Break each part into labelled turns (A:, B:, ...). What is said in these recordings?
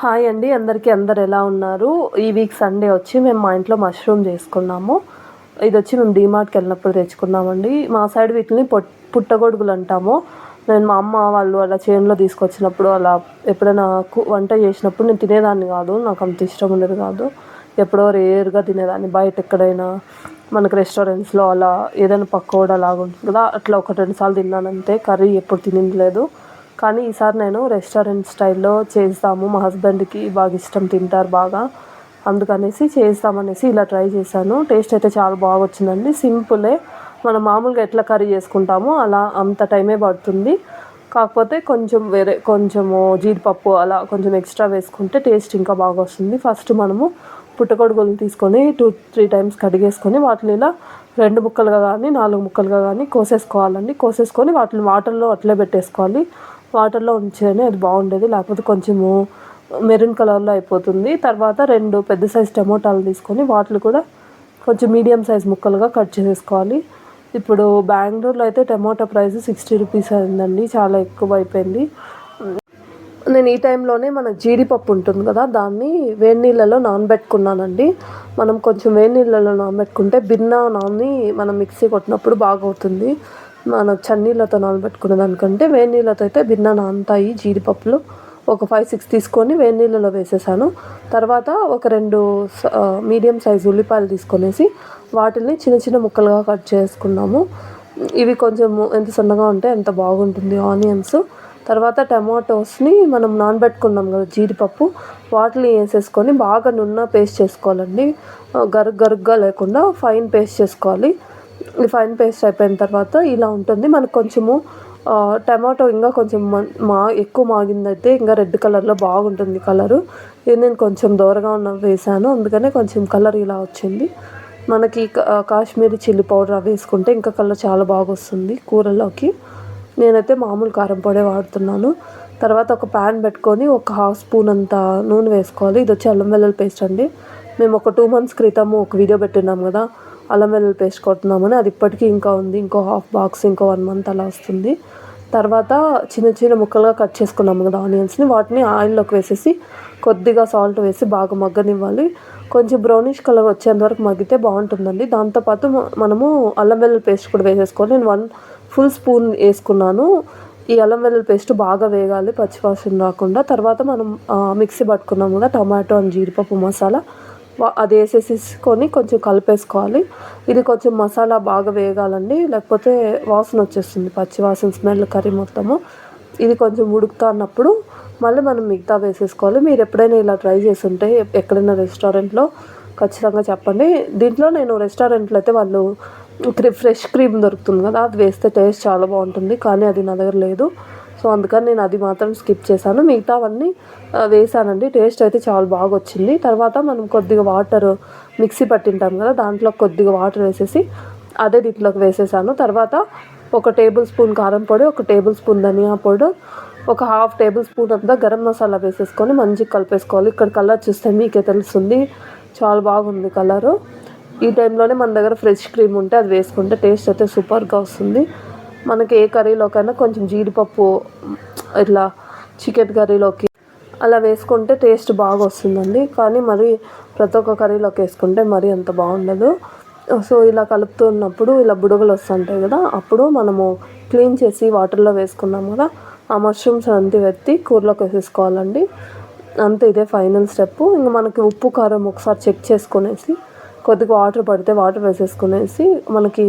A: Hi అండి అందరికీ అందరు ఎలా ఉన్నారు? ఈ వీక్ సండే వచ్చి మేము మా ఇంట్లో మష్రూమ్ చేసుకున్నాము. ఇది వచ్చి మేము డీమార్ట్కి వెళ్ళినప్పుడు తెచ్చుకున్నామండి. మా సైడ్ వీటిని పొట్ పుట్టగొడుగులు అంటాము. నేను మా అమ్మ వాళ్ళు అలా చేనులో తీసుకొచ్చినప్పుడు అలా ఎప్పుడైనా వంట చేసినప్పుడు నేను తినేదాన్ని కాదు. నాకు అంత ఇష్టం ఉండేది కాదు. ఎప్పుడో రేర్గా తినేదాన్ని. బయట ఎక్కడైనా మనకు రెస్టారెంట్స్లో అలా ఏదైనా పకోడా లాగా ఉంటుంది కదా అట్లా ఒకటి రెండు సార్లు కర్రీ ఎప్పుడు తినలేదు లేదు. కానీ ఈసారి నేను రెస్టారెంట్ స్టైల్లో చేస్తాము. మా హస్బెండ్కి బాగా ఇష్టం తింటారు బాగా. అందుకనేసి చేస్తామనేసి ఇలా ట్రై చేశాను. టేస్ట్ అయితే చాలా బాగా వచ్చిందండి. సింపులే. మనం మామూలుగా ఎట్లా కర్రీ చేసుకుంటామో అలా అంత టైమే పడుతుంది. కాకపోతే కొంచెం వేరే కొంచెము జీడిపప్పు అలా కొంచెం ఎక్స్ట్రా వేసుకుంటే టేస్ట్ ఇంకా బాగా వస్తుంది. ఫస్ట్ మనము పుట్టగొడుగులు తీసుకొని టూ త్రీ టైమ్స్ కడిగేసుకొని వాటిని ఇలా రెండు ముక్కలుగా కానీ నాలుగు ముక్కలుగా కానీ కోసేసుకోవాలండి. కోసేసుకొని వాటిని వాటర్లో అట్లే పెట్టేసుకోవాలి. వాటర్లో ఉంచేనే అది బాగుండేది. లేకపోతే కొంచెము మెరూన్ కలర్లో అయిపోతుంది. తర్వాత రెండు పెద్ద సైజ్ టమోటాలు తీసుకొని వాటిని కూడా కొంచెం మీడియం సైజ్ ముక్కలుగా కట్ చేసేసుకోవాలి. ఇప్పుడు బెంగళూరులో అయితే టమోటా ప్రైస్ సిక్స్టీ రూపీస్ అయిందండి. చాలా ఎక్కువ అయిపోయింది. నేను ఈ టైంలోనే మన జీడిపప్పు ఉంటుంది కదా దాన్ని వేడి నీళ్ళలో నానబెట్టుకున్నానండి. మనం కొంచెం వేడి నీళ్ళలో నానబెట్టుకుంటే బిన్నా నాని మనం మిక్సీ కొట్టినప్పుడు బాగా అవుతుంది మన చన్నీళ్ళతో నానబెట్టుకున్న దానికంటే వేడి నీళ్ళతో అయితే బిన్న నానుతాయి జీడిపప్పులు. ఒక ఫైవ్ సిక్స్ తీసుకొని వేడి నీళ్ళలో వేసేసాను. తర్వాత ఒక రెండు స- మీడియం సైజ్ ఉల్లిపాయలు తీసుకొనేసి వాటిని చిన్న చిన్న ముక్కలుగా కట్ చేసుకున్నాము. ఇవి కొంచెం ఎంత సన్నగా ఉంటే అంత బాగుంటుంది ఆనియన్స్. తర్వాత టమాటోస్ని మనం నానబెట్టుకున్నాం కదా జీడిపప్పు వాటిని వేసేసుకొని బాగా నున్న పేస్ట్ చేసుకోవాలండి. గరుగ్ గరుగ్గా లేకుండా ఫైన్ పేస్ట్ చేసుకోవాలి. ఈ ఫైన్ పేస్ట్ అయిపోయిన తర్వాత ఇలా ఉంటుంది. మనకు కొంచెము టమాటో ఇంకా కొంచెం మా ఎక్కువ మాగిందైతే ఇంకా రెడ్ కలర్లో బాగుంటుంది కలరు. ఇది నేను కొంచెం దూరగా ఉన్న వేసాను. అందుకనే కొంచెం కలర్ ఇలా వచ్చింది. మనకి కాశ్మీరీ చిల్లీ పౌడర్ అవి వేసుకుంటే ఇంకా కలర్ చాలా బాగా వస్తుంది కూరలోకి నేనైతే మామూలు కారం పొడే వాడుతున్నాను. తర్వాత ఒక ప్యాన్ పెట్టుకొని ఒక హాఫ్ స్పూన్ అంత నూనె వేసుకోవాలి. ఇది వచ్చి అల్లం వెల్లుల్లి పేస్ట్ అండి. మేము ఒక టూ మంత్స్ క్రితము ఒక వీడియో పెట్టినాం కదా. అల్లం వెల్లుల్లి పేస్ట్ కొడుతున్నామని అది ఇప్పటికీ ఇంకా ఉంది. ఇంకో హాఫ్ బాక్స్ ఇంకో వన్ మంత్ అలా వస్తుంది. తర్వాత చిన్న చిన్న ముక్కలుగా కట్ చేసుకున్నాము కదా ఆనియన్స్ని. వాటిని ఆయిల్లోకి వేసేసి కొద్దిగా సాల్ట్ వేసి బాగా మగ్గనివ్వాలి. కొంచెం బ్రౌనిష్ కలర్ వచ్చేంత వరకు మగ్గితే బాగుంటుందండి. దాంతోపాటు మనము అల్లం వెల్లుల్లి పేస్ట్ కూడా వేసేసుకోవాలి నేను వన్ ఫుల్ స్పూన్ వేసుకున్నాను. ఈ అల్లం వెల్లుల్లి పేస్ట్ బాగా వేగాలి పచ్చివాసన రాకుండా. తర్వాత మనం మిక్సీ పట్టుకున్నాము కదా టమాటో అండ్ జీడిపప్పు మసాలా. అది వేసేసేసుకొని కొంచెం కలిపేసుకోవాలి. ఇది కొంచెం మసాలా బాగా వేగాలండి. లేకపోతే వాసన వచ్చేస్తుంది. పచ్చి వాసన స్మెల్ కర్రీ మొత్తము. ఇది కొంచెం ఉడుకుతా అన్నప్పుడు మళ్ళీ మనం మిగతా వేసేసుకోవాలి. మీరు ఎప్పుడైనా ఇలా ట్రై చేస్తుంటే ఎక్కడైనా రెస్టారెంట్లో ఖచ్చితంగా చెప్పండి. దీంట్లో నేను రెస్టారెంట్లో అయితే వాళ్ళు క్రీ ఫ్రెష్ క్రీమ్ దొరుకుతుంది కదా అది వేస్తే టేస్ట్ చాలా బాగుంటుంది. కానీ అది నా దగ్గర లేదు. సో అందుకని నేను అది మాత్రం స్కిప్ చేశాను. మిగతావన్నీ వేసానండి టేస్ట్ అయితే చాలా బాగా వచ్చింది తర్వాత మనం కొద్దిగా వాటర్ మిక్సీ పట్టింటాం కదా దాంట్లో కొద్దిగా వాటర్ వేసేసి అదే దీంట్లోకి వేసేసాను. తర్వాత ఒక టేబుల్ స్పూన్ కారం పొడి ఒక టేబుల్ స్పూన్ ధనియా పొడి ఒక హాఫ్ టేబుల్ స్పూన్ అంతా గరం మసాలా వేసేసుకొని మంచిగా కలిపేసుకోవాలి. ఇక్కడ కలర్ చూస్తే మీకే తెలుస్తుంది. చాలా బాగుంది కలరు. ఈ టైంలోనే మన దగ్గర ఫ్రెష్ క్రీమ్ ఉంటే అది వేసుకుంటే టేస్ట్ అయితే సూపర్గా వస్తుంది. మనకి ఏ కర్రీలోకైనా కొంచెం జీడిపప్పు ఇట్లా చికెన్ కర్రీలోకి అలా వేసుకుంటే టేస్ట్ బాగా వస్తుందండి కానీ మరి ప్రతి ఒక్క కర్రీలోకి వేసుకుంటే మరీ అంత బాగుండదు. సో ఇలా కలుపుతున్నప్పుడు ఇలా బుడగలు వస్తుంటాయి కదా అప్పుడు మనము క్లీన్ చేసి వాటర్లో వేసుకున్నాం కదా ఆ మష్రూమ్స్ అంతా వెత్తి కూరలోకి వేసేసుకోవాలండి. అంతే ఇదే ఫైనల్ స్టెప్. ఇంకా మనకి ఉప్పు కారం ఒకసారి చెక్ చేసుకునేసి కొద్దిగా వాటర్ పడితే వాటర్ వేసేసుకునేసి మనకి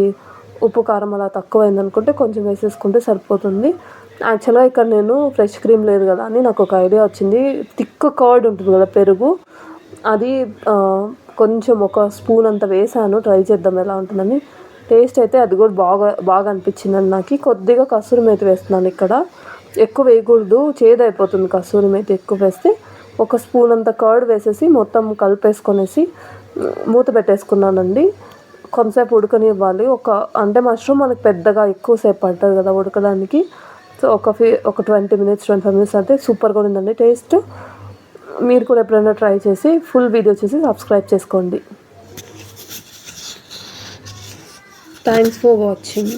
A: ఉప్పు కారం అలా తక్కువైంది అనుకుంటే కొంచెం వేసేసుకుంటే సరిపోతుంది. యాక్చువల్గా ఇక్కడ నేను ఫ్రెష్ క్రీమ్ లేదు కదా అని నాకు ఒక ఐడియా వచ్చింది. థిక్ కర్డ్ ఉంటుంది కదా పెరుగు. అది కొంచెం ఒక స్పూన్ అంత వేసాను. ట్రై చేద్దాం ఎలా ఉంటుందని. టేస్ట్ అయితే అది కూడా బాగా బాగా అనిపించిందండి నాకు. కొద్దిగా కసూరి మేతి వేస్తున్నాను ఇక్కడ. ఎక్కువ వేయకూడదు. చేదైపోతుంది కసూరి మేతి ఎక్కువ వేస్తే. ఒక స్పూన్ అంత కర్డ్ వేసేసి మొత్తం కలిపేసుకొనేసి మూత పెట్టేసుకున్నానండి. కొంతసేపు ఉడకనివ్వాలి. ఒక అంటే మష్రూమ్ మనకి పెద్దగా ఎక్కువసేపు పడుతుంది కదా ఉడకడానికి. సో ఒక ఫి ఒక twenty minutes twenty five minutes అంటే సూపర్గా ఉందండి టేస్ట్. మీరు కూడా ఎప్పుడైనా ట్రై చేసి ఫుల్ వీడియో చేసి సబ్స్క్రైబ్ చేసుకోండి. Thanks for watching